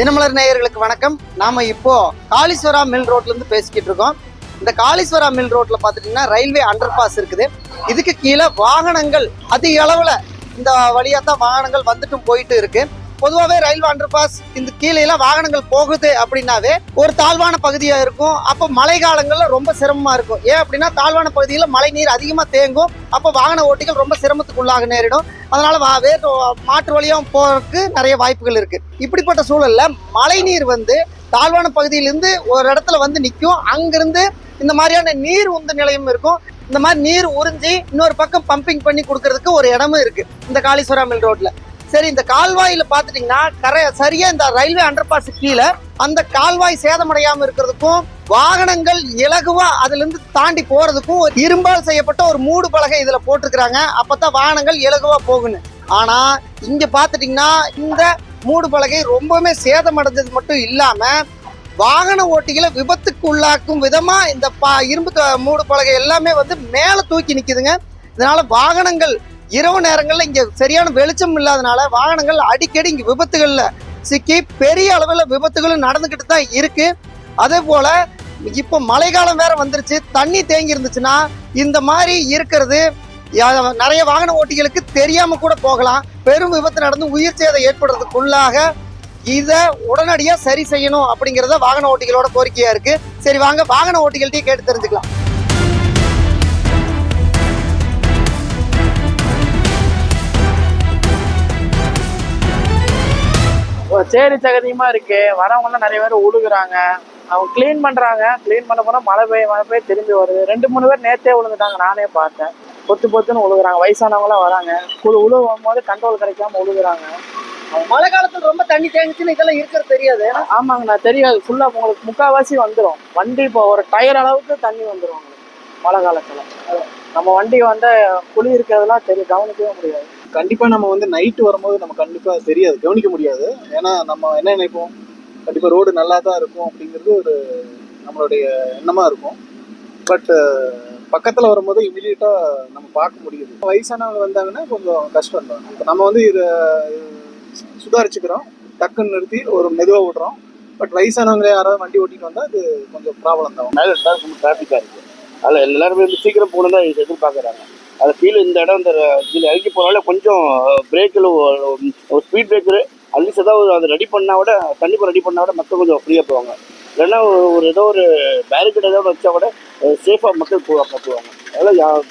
தினமலர் நேயர்களுக்கு வணக்கம். நாம இப்போ காளீஸ்வரா மில் ரோட்ல இருந்து பேசிக்கிட்டு இருக்கோம். இந்த காளீஸ்வரா மில் ரோட்ல பாத்துட்டீங்கன்னா ரயில்வே அண்டர் பாஸ் இருக்குது. இதுக்கு கீழே வாகனங்கள் அதிக அளவுல இந்த வழியா தான் வாகனங்கள் வந்துட்டும் போயிட்டு இருக்கு. பொதுவாகவே ரயில்வே அண்டர் பாஸ் இந்த கீழே எல்லாம் வாகனங்கள் போகுது அப்படின்னாவே ஒரு தாழ்வான பகுதியா இருக்கும். அப்போ மழை காலங்கள்ல ரொம்ப சிரமமா இருக்கும். ஏன் அப்படின்னா தாழ்வான பகுதியில் மழை நீர் அதிகமா தேங்கும். அப்போ வாகன ஓட்டிகள் ரொம்ப சிரமத்துக்குள்ளாக நேரிடும். அதனால வா- வேறு மாற்று வழியாக போறதுக்கு நிறைய வாய்ப்புகள் இருக்கு. இப்படிப்பட்ட சூழல்ல மழை நீர் வந்து தாழ்வான பகுதியிலிருந்து ஒரு இடத்துல வந்து நிற்கும் அங்கிருந்து இந்த மாதிரியான நீர் உந்து நிலையம் இருக்கும். இந்த மாதிரி நீர் உறிஞ்சி இன்னொரு பக்கம் பம்பிங் பண்ணி கொடுக்கறதுக்கு ஒரு இடமும் இருக்கு. இந்த காளீஸ்வரா மில் ரோட்ல சரி இந்த கால்வாயில பாத்துட்டீங்கன்னா கரை சரியா இந்த ரயில்வே அண்டர் பாஸ் கீழே அந்த கால்வாய் சேதமடையாம இருக்கிறதுக்கும் வாகனங்கள் இலகுவா அதுல இருந்து தாண்டி போறதுக்கும் ஒரு இரும்பால் செய்யப்பட்ட ஒரு மூடு பலகை இதுல போட்டிருக்கிறாங்க. அப்பதான் வாகனங்கள் இலகுவா போகணும் ஆனா இங்க பாத்துட்டீங்கன்னா இந்த மூடு பலகை ரொம்பவுமே சேதமடைஞ்சது மட்டும் இல்லாம வாகன ஓட்டிகளை விபத்துக்கு உள்ளாக்கும் விதமா இந்த பா இரும்பு த- மூடு பலகை எல்லாமே வந்து மேல தூக்கி நிக்குதுங்க. இதனால வாகனங்கள் இரவு நேரங்களில் இங்கே சரியான வெளிச்சம் இல்லாதனால வாகனங்கள் அடிக்கடி இங்கே விபத்துகளில் சிக்கி பெரிய அளவில் விபத்துகளும் நடந்துக்கிட்டு தான் இருக்கு. அதே போல இப்போ மழைக்காலம் வேற வந்துருச்சு. தண்ணி தேங்கி இருந்துச்சுன்னா இந்த மாதிரி இருக்கிறது நிறைய வாகன ஓட்டிகளுக்கு தெரியாம கூட போகலாம். பெரும் விபத்து நடந்து உயிர் சேதம் ஏற்படுறதுக்குள்ளாக இதை உடனடியாக சரி செய்யணும் அப்படிங்கிறத வாகன ஓட்டிகளோட கோரிக்கையா இருக்கு. சரி வாங்க வாகன ஓட்டிகள்கிட்டயே கேட்டு தெரிஞ்சுக்கலாம். சேரி சகதியமா இருக்கு? வரவங்கலாம் நிறைய பேர் உழுகுறாங்க. அவங்க க்ளீன் பண்றாங்க. க்ளீன் பண்ண போனா மழை பெய்ய மழை பெய்ய திரும்பி வருது. ரெண்டு மூணு பேர் நேத்தே விழுந்துட்டாங்க நானே பார்த்தேன். பொத்து பொத்துன்னு உழுகுறாங்க. வயசானவங்களாம் வராங்க. குழு உழுவும் போது கண்ட்ரோல் கிடைக்காம உழுகுறாங்க. மழை காலத்துல ரொம்ப தண்ணி தேங்கிச்சுன்னு இதெல்லாம் இருக்கிறது தெரியாது. ஆமாங்க நான் தெரியாது. ஃபுல்லா உங்களுக்கு முக்காவாசி வந்துடும் வண்டி இப்போ ஒரு டயர் அளவுக்கு தண்ணி வந்துடும் உங்களுக்கு. மழை காலத்துல. நம்ம வண்டி வந்து குழி இருக்கிறதெல்லாம் தெரியும். கவனிக்கவே முடியாது. கண்டிப்பா நம்ம வந்து நைட்டு வரும்போது நம்ம கண்டிப்பா தெரியாது கவனிக்க முடியாது. ஏன்னா நம்ம என்ன நினைப்போம்? கண்டிப்பா ரோடு நல்லா தான் இருக்கும் அப்படிங்கிறது ஒரு நம்மளுடைய எண்ணமா இருக்கும். பட் பக்கத்துல வரும்போது இமிடியட்டா நம்ம பார்க்க முடியுது. வயசானவங்க வந்தாங்கன்னா கொஞ்சம் கஷ்டம் தான் இப்போ நம்ம வந்து இதை சுதாரிச்சுக்கிறோம். டக்குன்னு நிறுத்தி ஒரு மெதுவாக விடுறோம் பட் வயசானவங்க யாராவது வண்டி ஓட்டிட்டு வந்தா அது கொஞ்சம் ப்ராப்ளம் தான். மேலே ரொம்ப டிராஃபிக்காக இருக்குது அதில் எல்லாருமே வந்து சீக்கிரம் போகணும் தான் எதிர்பார்க்குறாங்க. அது கீழே இந்த இடம் இந்த கீழே இறங்கி போனால கொஞ்சம் பிரேக்கில் ஒரு ஸ்பீட் பிரேக்கரு அட்லீஸ்ட் ஏதாவது அதை ரெடி பண்ணால் விட கண்டிப்பாக ரெடி பண்ணால் விட மக்கள் கொஞ்சம் ஃப்ரீயாக போவாங்க. இல்லைன்னா ஒரு- ஒரு ஏதோ ஒரு பேரிகேட் ஏதாவது வச்சா கூட சேஃபாக மக்கள் போவாங்க போவாங்க. அதெல்லாம்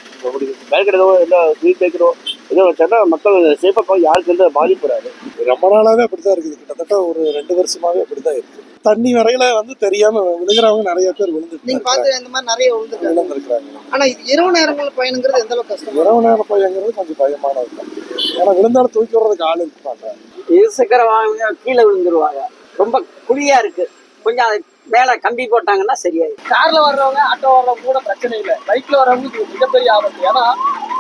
பேரிகேட் ஏதோ இல்லை ஸ்பீட் பிரேக்கரோ ஏதோ வச்சாங்கன்னா மக்கள் சேஃபாக போக யாருக்கு எந்த பாதிப்பு வராது. ரொம்ப அப்படி தான் இருக்குது. கிட்டத்தட்ட ஒரு ரெண்டு வருஷமாகவே அப்படி தான் இருக்குது தண்ணி வரையில வந்து தெரியாம விழுகிறவங்க நிறைய பேர் நீங்க விழுந்துட்டு பார்த்து இந்த மாதிரி நிறைய விழுந்துருக்காங்க. விழுந்திருக்கிறாங்க. ஆனா இது இரவு நேரங்கள்ல பயணங்கிறது எந்த அளவுக்கு கஷ்டம் இரவு நேரம் பயங்கிறது கொஞ்சம் பயமானது தான் ஏன்னா விழுந்தாலும் தூக்கி விடுறதுக்கு ஆள் இருப்பாங்க. இருசக்கர வாகனங்கள் கீழே விழுந்துருவாங்க. ரொம்ப குழியா இருக்கு. கொஞ்சம் அது மேல கம்பி போட்டாங்கன்னா சரியாயிடும். கார்ல வர்றவங்க ஆட்டோ வர்றவங்க கூட பிரச்சனை இல்லை. பைக்ல வர்றவங்களுக்கு மிகப்பெரிய ஆபத்து. ஏன்னா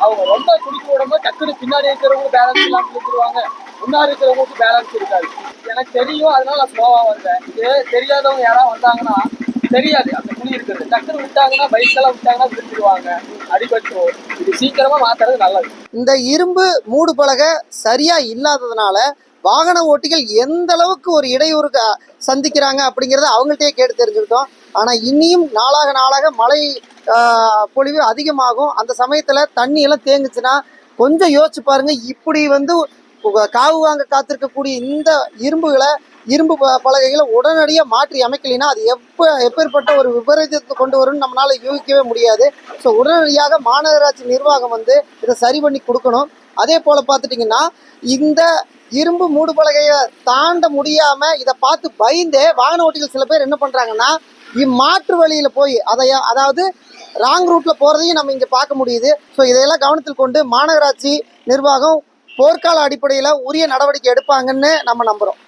அவங்க ரொம்ப குடிக்க விடும்போது டக்குனு பின்னாடி இருக்கிறவங்க பேலன்ஸ் இல்லாம கொடுத்துருவாங்க. முன்னாடி இருக்கிறவங்களுக்கு பேலன்ஸ் இருக்காது. எனக்கு தெரியும் அதனால நான் ஸ்லோவாக வந்தேன். இது தெரியாதவங்க யாராவது வந்தாங்கன்னா தெரியாது. அந்த துணி இருக்கிறது. டக்குனு விட்டாங்கன்னா பைக்கெல்லாம் விட்டாங்கன்னா விட்டுருவாங்க அடிபட்டுரும். இது சீக்கிரமாக மாத்துறது நல்லது. இந்த இரும்பு மூடு பலகை சரியாக இல்லாததுனால வாகன ஓட்டிகள் எந்த அளவுக்கு ஒரு இடையூறு க- சந்திக்கிறாங்க அப்படிங்கிறத அவங்கள்ட்டயே கேட்டு தெரிஞ்சுக்கிட்டோம். ஆனால் இன்னியும் நாளாக நாளாக மழை பொழிவு அதிகமாகும். அந்த சமயத்தில் தண்ணியெல்லாம் தேங்குச்சுன்னா கொஞ்சம் யோசிச்சு பாருங்கள் இப்படி வந்து காவு வாங்க காத்திருக்கக்கூடிய இந்த இரும்புகளை இரும்பு ப- பலகைகளை உடனடியாக மாற்றி அமைக்கலைன்னா அது எப்போ எப்பேற்பட்ட ஒரு விபரீதத்தை கொண்டு வரும்னு நம்மளால் யூகிக்கவே முடியாது. ஸோ உடனடியாக மாநகராட்சி நிர்வாகம் வந்து இதை சரி பண்ணி கொடுக்கணும். அதே போல் பார்த்துட்டிங்கன்னா இந்த இரும்பு மூடு பலகையை தாண்ட முடியாமல் இதை பார்த்து பயந்தே வாகன ஓட்டிகள் சில பேர் என்ன பண்ணுறாங்கன்னா இம்மாற்று வழியில் போய் அதைய அதாவது ராங் ரூட்டில் போகிறதையும் நம்ம இங்கே பார்க்க முடியுது. ஸோ இதையெல்லாம் கவனத்தில் கொண்டு மாநகராட்சி நிர்வாகம் போர்க்கால அடிப்படையில் உரிய நடவடிக்கை எடுப்பாங்கன்னு நம்ம நம்புறோம்.